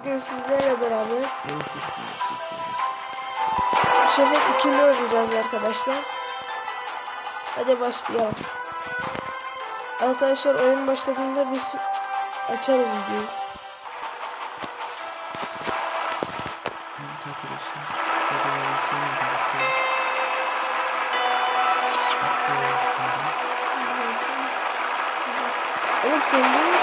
Bugün sizlerle beraber sefer ikili oynayacağız arkadaşlar. Hadi başlayalım. Arkadaşlar oyun başladığında biz açarız videoyu. Oğlum sen değil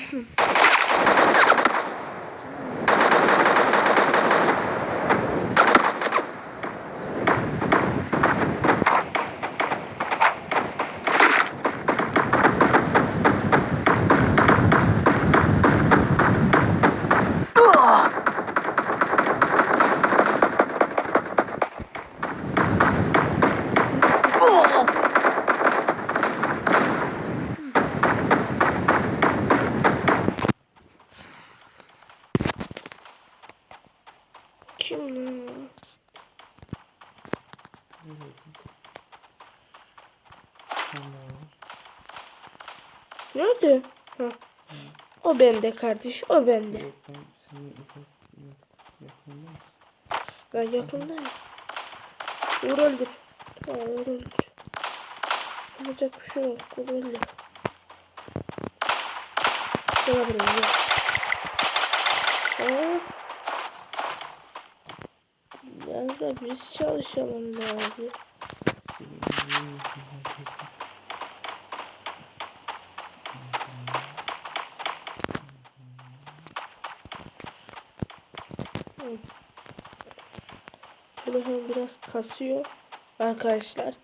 Şurada lan? Nerede? Ha. O bende kardeş, o bende. Ben yakındayım. Vur öldür. Tamam vur öldür. Yapacak bir şey yok. Vur öldür. Gel buraya gel. Ha? Biraz biz çalışalım herkese. Telefon biraz kasıyor arkadaşlar.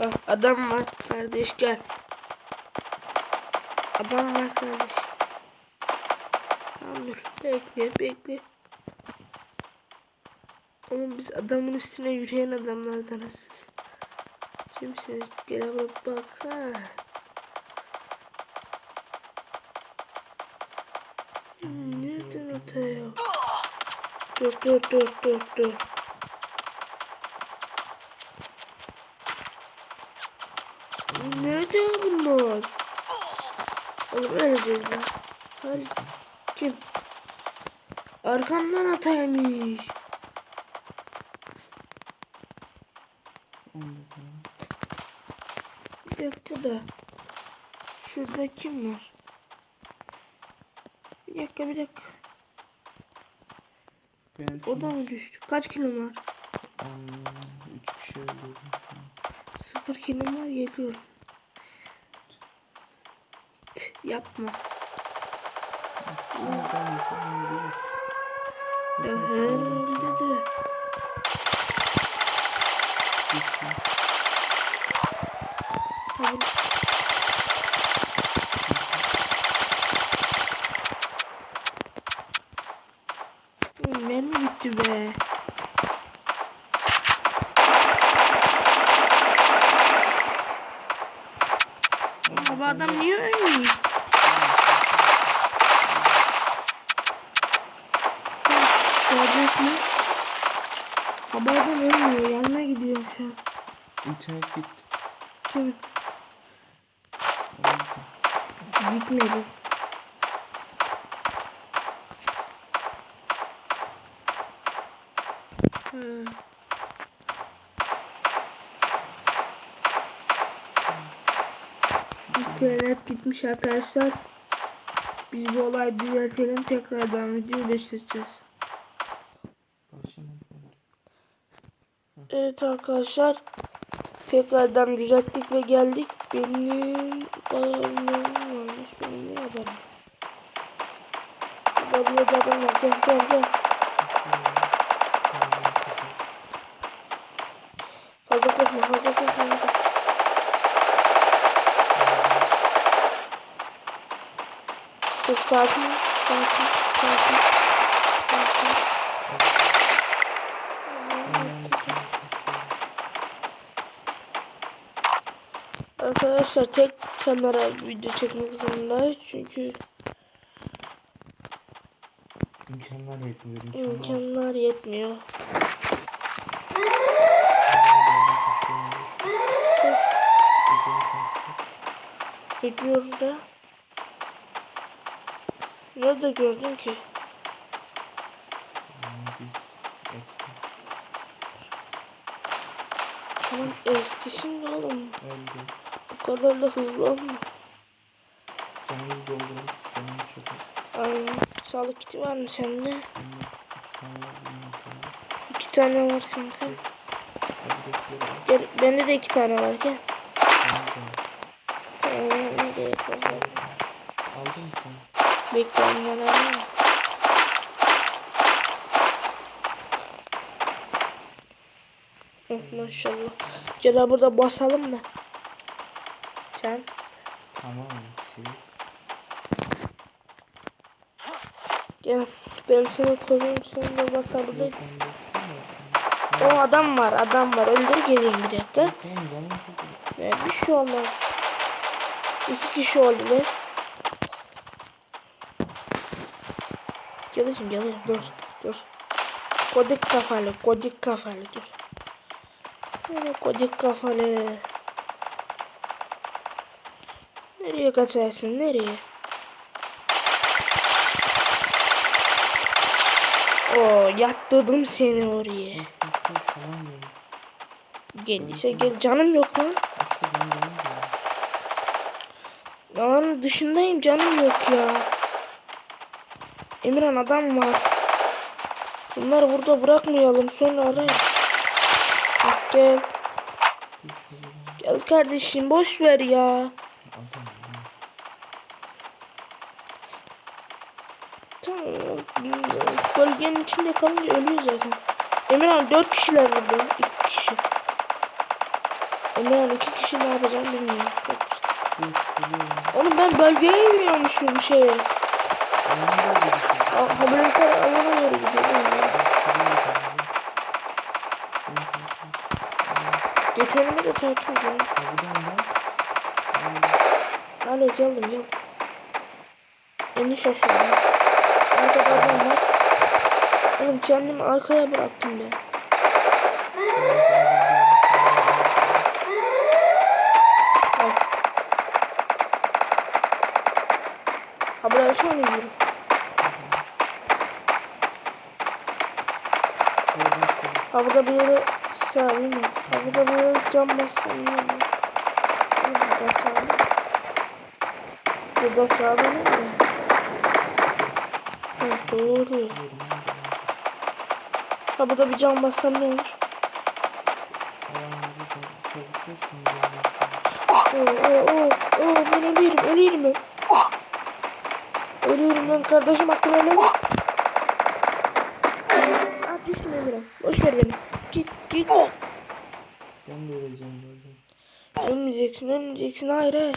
Ah, adam var kardeş gel. Adam var kardeş. Tamam dur bekle bekle. Ama biz adamın üstüne yürüyen adamlardanız. Kimsiniz? Gel buraya bak ha. Nereden atıyor? Dur dur dur dur dur. Nerede bunlar? Oğlum öleceğiz lan. Hadi. Kim? Arkamdan ataymış. Bir dakika da. Şurada kim var? Bir dakika bir dakika. Ben O da mı düştü? Kaç kilo var? Aa, üç kişi öldürdüm şu an. Sıfır kilo var geliyorum. Yapma. Gitti. Hadi. Mermi bitti be. Abi adam niye ölmüyor? Gelecek mi? Haberden ölmüyor. Yanına gidiyorum şu an. İnternet gitti. Kim? Oldu. Gitmedi. Ha. Gitmiş arkadaşlar. Biz bu olayı düzeltelim. Tekrardan videoyu. Başlamadı. Evet arkadaşlar. Tekrardan düzelttik ve geldik. Benim ayarlarım varmış. Ne haberim? Şurada bir yerde adam var. Gel gel gel. Sakin. Sakin. Sakin. Sakin. Arkadaşlar tek kamera video çekmek zorundayız çünkü İmkanlar yetmiyor. İmkanlar. imkanlar yetmiyor. Koş. Gidiyoruz da. Nerede gördün ki? Biz eski Tamam eskisin de oğlum. öldü. Bu kadar da hızlı olma. Canımız doldurmuş. Canımız az. Aynen. Sağlık kiti var mı sende? İki tane var. Kanka. Gel, bende de iki tane var gel. Benim de var. Tamam ne de yaparız zaten. Aldın mı sen? Bekle onları alayım. Oh, maşallah. Gel burada basalım da. Sen. Tamam. Şey. Gel. Ben seni koruyorum. Sen de basabilir. Yok, ben de- O adam var. Adam var. Öldür geleyim bir dakika. Ne bir şey olmaz. İki kişi oldular. Gelişim gelişim dur dur. Kodik kafalı kodik kafalı dur. Sana kodik kafalı. Nereye kaçarsın nereye? Oo yattırdım seni oraya. Gel işte gel canım yok lan. Lan dışındayım canım yok ya. Emirhan adam var. Bunları burada bırakmayalım sonra arayın. Gel. Gel kardeşim boş ver ya. Tamam. Bölgenin içinde kalınca ölüyor zaten. Emirhan dört kişiler burada. iki kişi. Emirhan iki kişi ne yapacağım bilmiyorum. Çok. Oğlum ben bölgeye şey. Gidiyor. Aa, Haberin alana doğru gidiyorum. ya. Geç önüme de takip ediyorum. Alo geldim gel. Beni şaşırdım. Arkada adam var. Oğlum kendimi arkaya bıraktım ben. Bak. Haber aşağı mı gidiyorum? Ha burada bir yere sağlayayım mı? Burada bir yere cam bassam iyi olur. Ha, Burada sağlayayım. Burada sağlanır mı? Ha doğru. Ha burada bir cam bassam ne olur? Oo oo oo oo ben ölüyorum ölüyorum ben. Ölüyorum ben kardeşim hakkını et. Aa düştüm Emir'e. Boş ver beni. Git git. Ben de öleceğim böyle. Ölmeyeceksin ölmeyeceksin hayır hayır.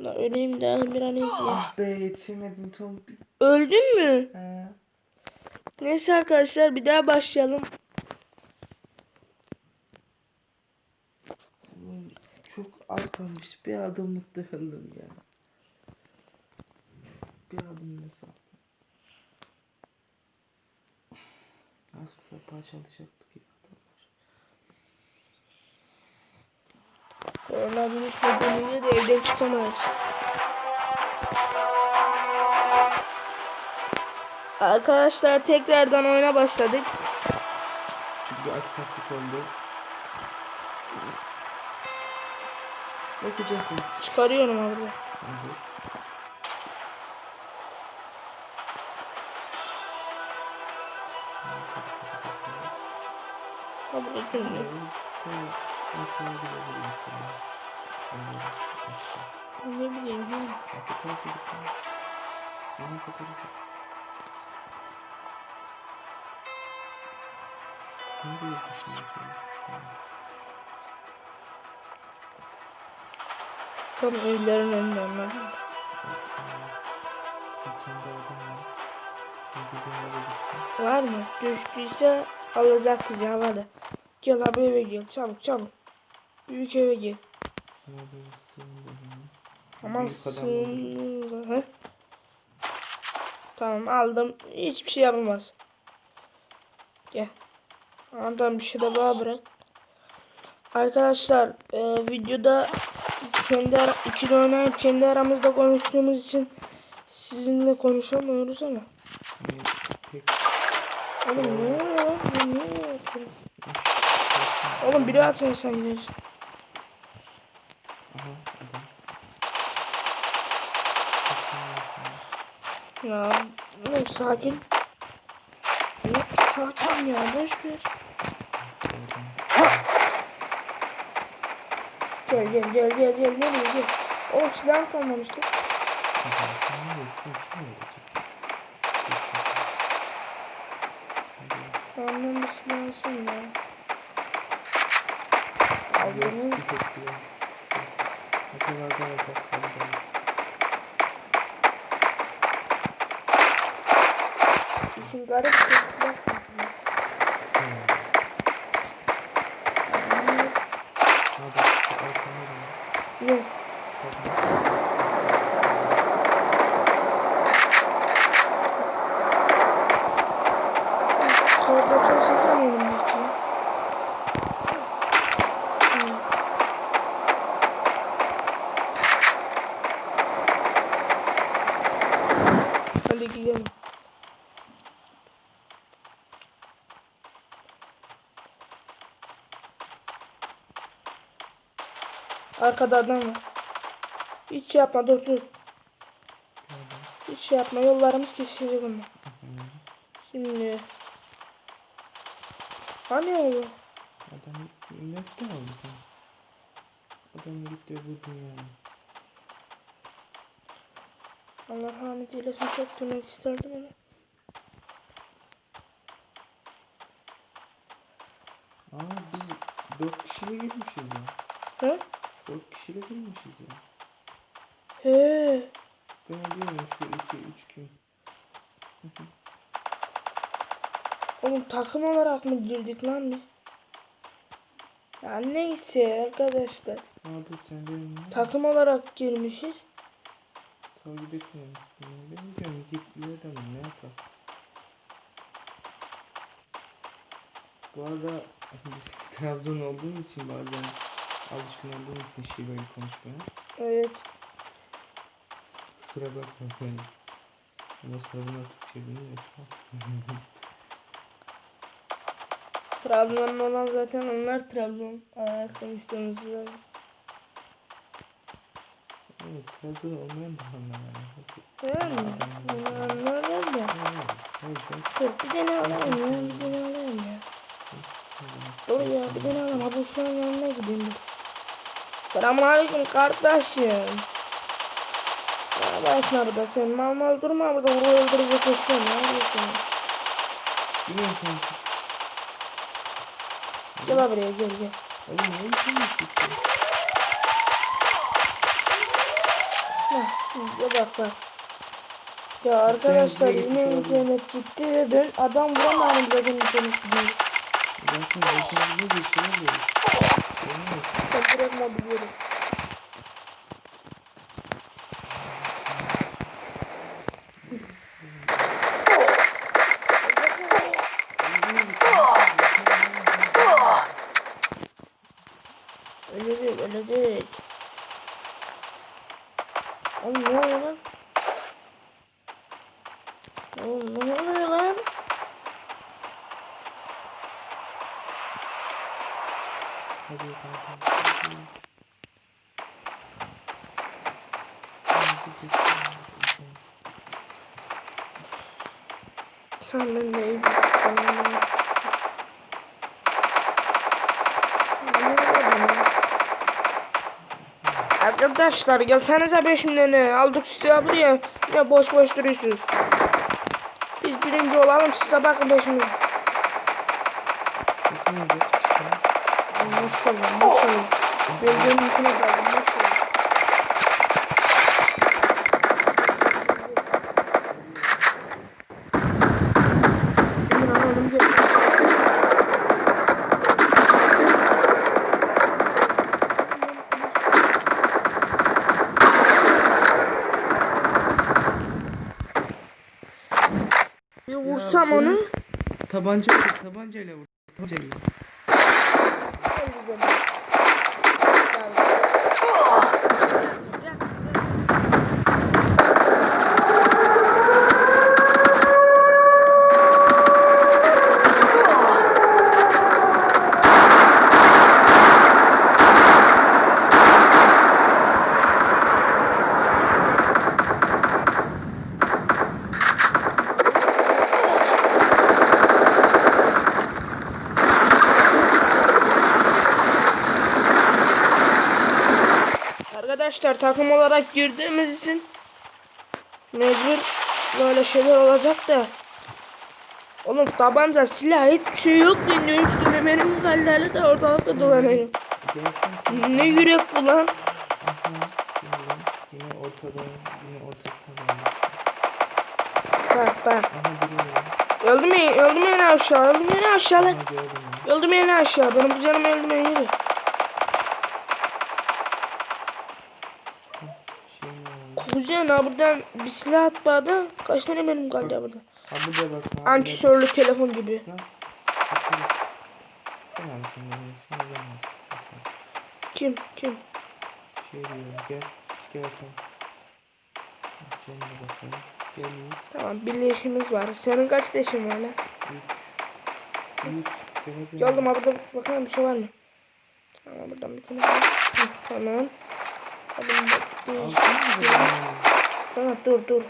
La öleyim de Emirhan'ı izleyeyim. Ah be yetişemedim tam. Öldün mü? He. Neyse arkadaşlar bir daha başlayalım. Çok az kalmış. Bir adımlık dayandım ya. Bir adım mesafe. Az olsa parçalayacaktık ya adamlar. Koronavirüs nedeniyle de evden çıkamayız. Arkadaşlar tekrardan oyuna başladık. Çünkü aksaklık oldu. Bakacaksın. Çıkarıyorum abi. Hadi. Abi üzülme. Ne bileyim. Tam evlerin önünde? Var mı? Düştüyse alacak bizi havada. Gel abi eve gel. Çabuk çabuk. Büyük eve gel. Ama Büyük adam sığın... He? Tamam aldım. Hiçbir şey yapamaz. Gel. Adam bir şey de bana bırak. Arkadaşlar e, videoda kendi ara, ikili oynayıp kendi aramızda konuştuğumuz için sizinle konuşamıyoruz ama. Pek Oğlum ne oluyor lan? Ben niye böyle yapıyorum? Oğlum biri atsa sen gideriz. Ya oğlum sakin. Sakin ya boş ver. Gel gel gel gel gel nereye gel. Oğlum silahım kalmamıştı. Silah alsın ya. İşin garip bir silah kalsın. Ha bak şu arkana da. Ne? Kar 98 mi elimdeki ya? Hı. Hadi gidelim. Arkada adam var. Hiç şey yapma dur dur. Hiç şey yapma yollarımız kesişecek onunla. Şimdi. Hani oğlum? Adam mefte aldı. Adam gitti bu dünyaya. Allah rahmet eylesin çok dönmek isterdim ama. Aa biz dört kişiyle girmişiz ya. He? Dört kişiyle girmişiz ya. He. Ben diyorum şu iki üç gün. Oğlum takım olarak mı girdik lan biz? Ya neyse arkadaşlar. Dur sen benim? Takım olarak girmişiz. Takip etmiyor musun? Ben diyorum git yerden ne yapar? Bu arada biz Trabzon olduğumuz için bazen alışkın olduğumuz için şivayı konuşmaya. Evet. Kusura bakma ben. Ama savunma Türkçe bilmiyorum. Trabzon'un olan zaten onlar Trabzon. Aa, konuştuğumuz zaman. Evet, Trabzon olmayan da anlamıyor. Yani bunu anlarlar ya. Hayır, Dur bir tane alayım ya. Bir tane alayım ya. Dur ya bir tane alayım. Ha bu şu an yanına gideyim dur. Selamun aleyküm kardeşim. Başına burada sen mal mal durma burada vuru öldürecek koşuyorsun ya. Ne diyorsun? Bilmiyorum sen. Gel buraya gel gel. Oğlum ne için çıktı? Heh, şimdi bak bak. Ya arkadaşlar yine oldun. internet gitti ve ben adam vuramıyorum zaten internet gidiyor. Zaten başımızda bir şey oluyor. Olmuyor. Ben bırakma biliyorum. Oğlum ne oluyor lan? Oğlum ne oluyor lan? Hadi kanka. Hadi. Hadi geçelim. Tamam ben de iyi. Tamam, ben de- Ne yapıyordum ya? Arkadaşlar gelsenize peşimden ne? Aldık size buraya. Ne boş boş duruyorsunuz. Biz birinci olalım siz de bakın peşimden. Maşallah maşallah. Belgenin içine kaldım maşallah. Emin alalım gel. Bir vursam bu- onu. Tabanca tabancayla vur. Tabancayla. En Arkadaşlar takım olarak girdiğimiz için mecbur böyle şeyler olacak da. Oğlum tabanca silah hiçbir şey yok benim üstüme benim kallerle de ortalıkta dolanıyorum. Ne yürek bu lan? Bak bak. Aha biri var. Öldü mü? Öldü mü yine aşağı? Öldü mü yine aşağı lan? Aha gördüm ya. Öldü mü yine aşağı? Benim kuzenim öldü mü yine? Şey Kuzen ha buradan bir silah at bana. Kaç tane benim kaldı burada? Ha bu da bak. ha, Ankesörlü telefon gibi. Bakalım. Kim? Kim? Şey diyor gel. Gel Yiğit. Tamam bir leşimiz var. Senin kaç leşin var lan? Geldim abi burada bakalım bir şey var mı? Tamam buradan bir tane tamam. Hadi bir mı bu? Tamam dur dur.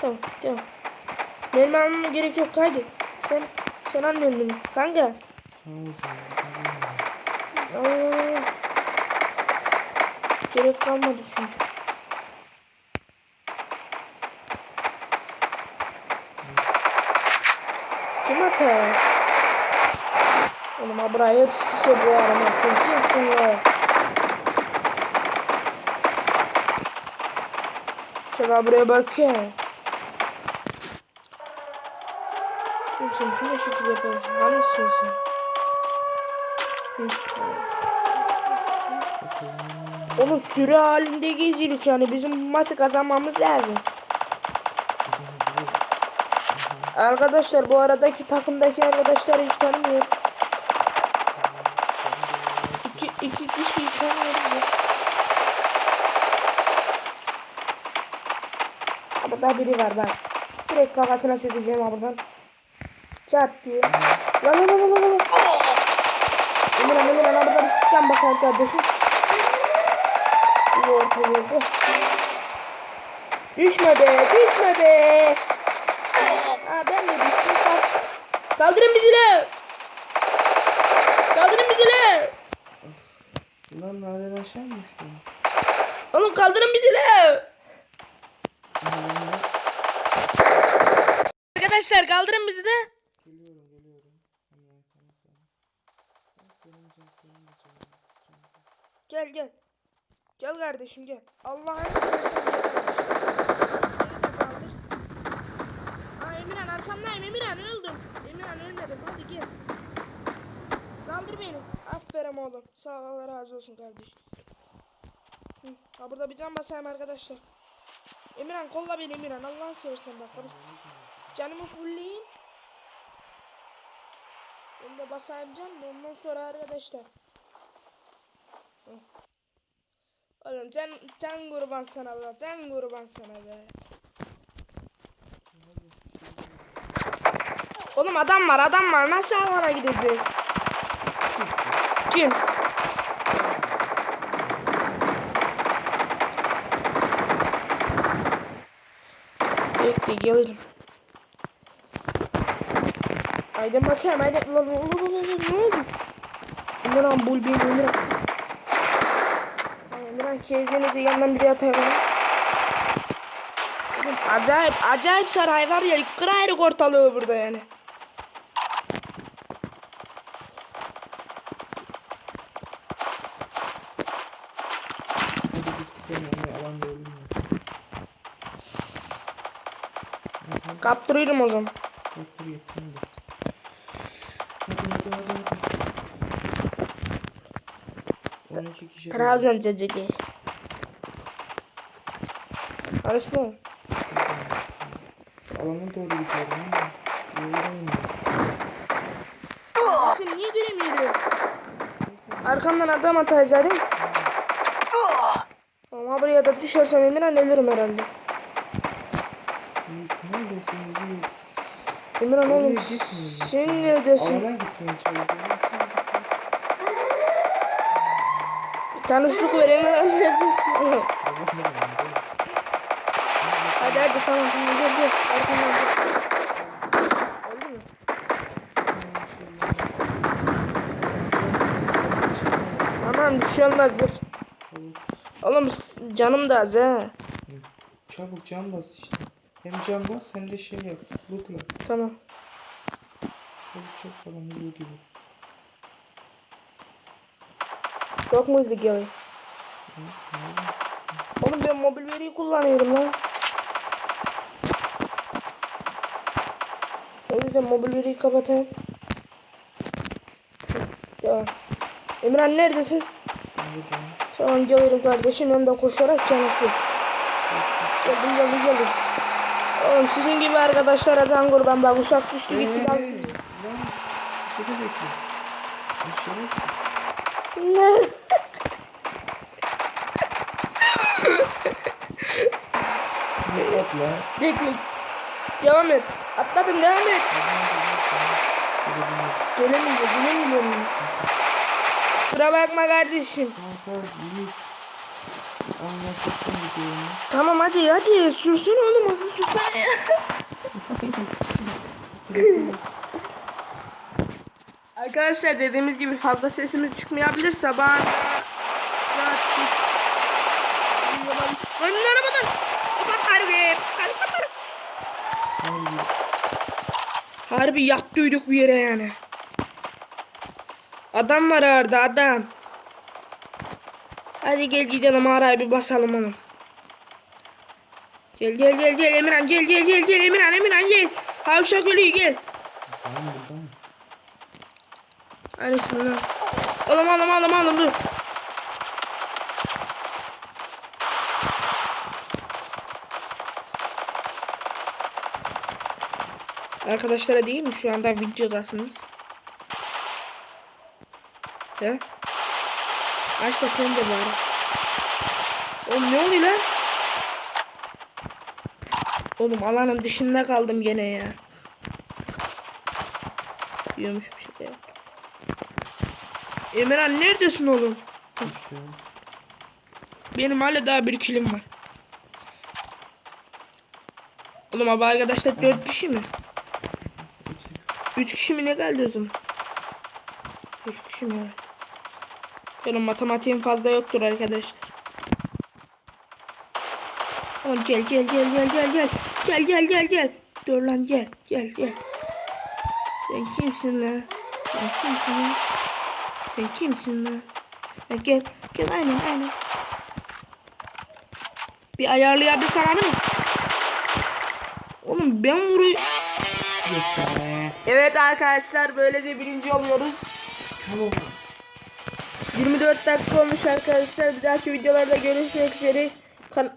Tamam tamam. Benim almama gerek yok haydi. Sen sen almıyorsun beni. Kanka. Aa, gerek kalmadı çünkü. Kim atar? Oğlum ha buraya hepsi bu arama. Sen kimsin ya? Şaka buraya bak ya. Kimsin? Kim şekil yaparsın? Hani istiyorsun? Oğlum sürü halinde geziyoruz yani bizim maçı kazanmamız lazım. Arkadaşlar bu aradaki takımdaki arkadaşlar hiç tanımıyor. İki, iki kişiyi tanıyoruz. Daha biri var bak. Direkt kafasına süreceğim ha buradan. Çat diye. Lan lan lan lan lan. lan. Emirhan Emirhan ha burada bir sıçacağım basar kardeşim. Bu orta girdi. Düşme be düşme be. Aa ben de düştüm. Kal- Kaldırın bizi lan. Kaldırın bizi lan. Lan nereden aşağı mı düştün? Oğlum kaldırın bizi lan. Arkadaşlar kaldırın bizi de. Geliyorum geliyorum. Gel gel. Gel kardeşim gel. Allah'ını seversen gel kardeşim. Aa Emirhan arkandayım Emirhan öldüm. Emirhan ölmedim hadi gel. Kaldır beni. Aferin oğlum. Sağ ol Allah razı olsun kardeşim. Ha burada bir can basayım arkadaşlar. Emirhan kolla beni Emirhan Allah'ını seversen bak. Canımı fullleyeyim. Ben de basayım can. Ondan sonra arkadaşlar. Oğlum. Can, can kurban sana be. Can kurban sana be. Oğlum adam var adam var. Nasıl alana gideceğiz? Kim? Bekle gelirim. Haydi bakayım haydi. Ulan ne oldu? Emirhan bul beni Emirhan. Emirhan kezenizi yandan bana. Oğlum acayip acayip saray var ya kırayırık ortalığı burada yani. Kaptırıyorum o zaman. bak 12 kişi. Trabzon ceceli. Arasın Alana doğru gidiyorum Sen niye göremiyorum? Arkamdan adam atay zaten. Ama buraya da düşersem Emirhan ölürüm herhalde. Emirhan oğlum sen neredesin? Alana gitmeye çalışıyorum. Ver Emirhan neredesin? oğlum? hadi hadi tamam tamam gel gel. Arkamdan gel. Oldu mu? Tamam bir şey olmaz dur. Oğlum canım da az ha. Çabuk can bas işte. Hem can bas hem de şey yap. Lootla. Tamam. Çabuk çabuk falan gibi. Çok mu hızlı geliyor? Oğlum ben mobil veriyi kullanıyorum lan. O yüzden mobil veriyi kapatayım. Tamam. Emirhan neredesin? Tamam gelirim kardeşim yanında koşarak canısı. Geldim geldim geldim. Oğlum sizin gibi arkadaşlara can kurban bak uşak düştü gitti Hey, lan. hey, Lan. Sıkı bekle. Ne? Ne yap lan? Bekle. Devam et. Atladım devam et. Gelemeyeceğim gelemiyorum. Kusura bakma kardeşim. Tamam hadi hadi sürsene oğlum hızlı sürsene. Arkadaşlar dediğimiz gibi fazla sesimiz çıkmayabilir sabah. Lan arabadan. Kapat harbi. Harbi yattıydık bir yere yani. Adam var orada adam. Hadi gel gidelim arayı bir basalım onu. Gel gel gel gel Emirhan gel gel gel gel Emirhan Emirhan gel. Havşak ölüyü gel. Tamam lan. Oğlum oğlum oğlum oğlum dur. Arkadaşlara değil mi şu anda videodasınız? He? Aç da sen de bari. Oğlum ne oluyor lan? Oğlum alanın dışında kaldım gene ya. Yok. Emirhan neredesin oğlum? İşte. Benim hala daha bir kilim var. Oğlum abi arkadaşlar dört kişi mi? Üç kişi mi ne geldi o zaman? Üç kişi mi? Benim matematiğim fazla yoktur arkadaşlar. Oğlum gel gel gel gel gel gel. Gel gel gel gel. Dur lan gel gel gel. Sen kimsin lan? Sen kimsin lan? Sen kimsin lan? Ha, gel gel aynen aynen. Bir ayarlayabilsen hani mi? Oğlum ben vuruyor. Evet arkadaşlar böylece birinci oluyoruz. Tamam. 24 dakika olmuş arkadaşlar. Bir dahaki videolarda görüşmek üzere. Kan-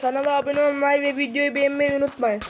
kanala abone olmayı ve videoyu beğenmeyi unutmayın.